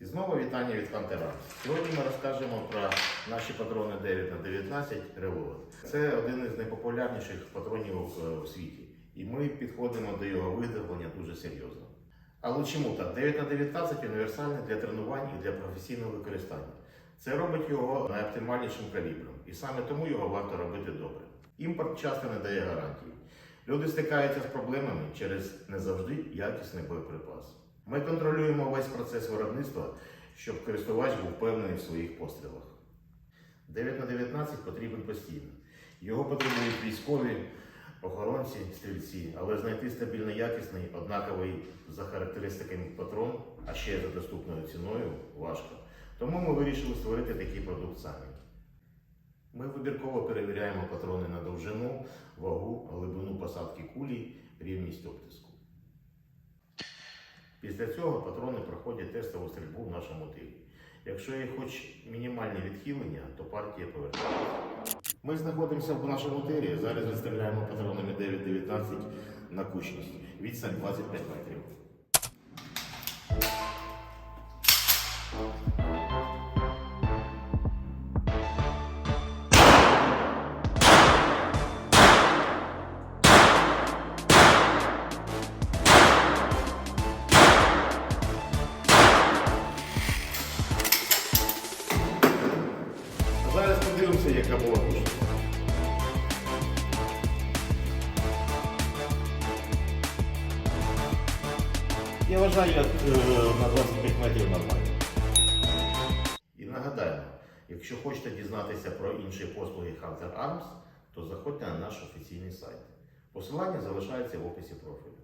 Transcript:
І знову вітання від Хантера. Сьогодні ми розкажемо про наші патрони 9 на 19 Reload. Це один із найпопулярніших патронів е, у світі. І ми підходимо до його виготовлення дуже серйозно. Але чому так? 9 на 19 універсальний для тренувань і для професійного використання. Це робить його найоптимальнішим калібром, і саме тому його варто робити добре. Імпорт часто не дає гарантії. Люди стикаються з проблемами через не завжди якісний боєприпас. Ми контролюємо весь процес виробництва, щоб користувач був впевнений в своїх пострілах. 9 на 19 потрібен постійно. Його потребують військові, охоронці, стрільці, але знайти стабільно якісний, однаковий за характеристиками патрон, а ще за доступною ціною, важко. Тому ми вирішили створити такий продукт самі. Ми вибірково перевіряємо патрони на довжину, вагу, глибину посадки кулі, рівність обтиску. Після цього патрони проходять тестову стрільбу в нашому тилі. Якщо є хоч мінімальні відхилення, то партія повертається. Ми знаходимося в нашому тирі. Зараз відстріляємо патронами 9-19 на кучність. Відстань 25 метрів. Зараз подивимося, яка була кучність. Я вважаю, як е, на 25 метрів нормально. І нагадаємо, якщо хочете дізнатися про інші послуги Hunter Arms, то заходьте на наш офіційний сайт. Посилання залишається в описі профілю.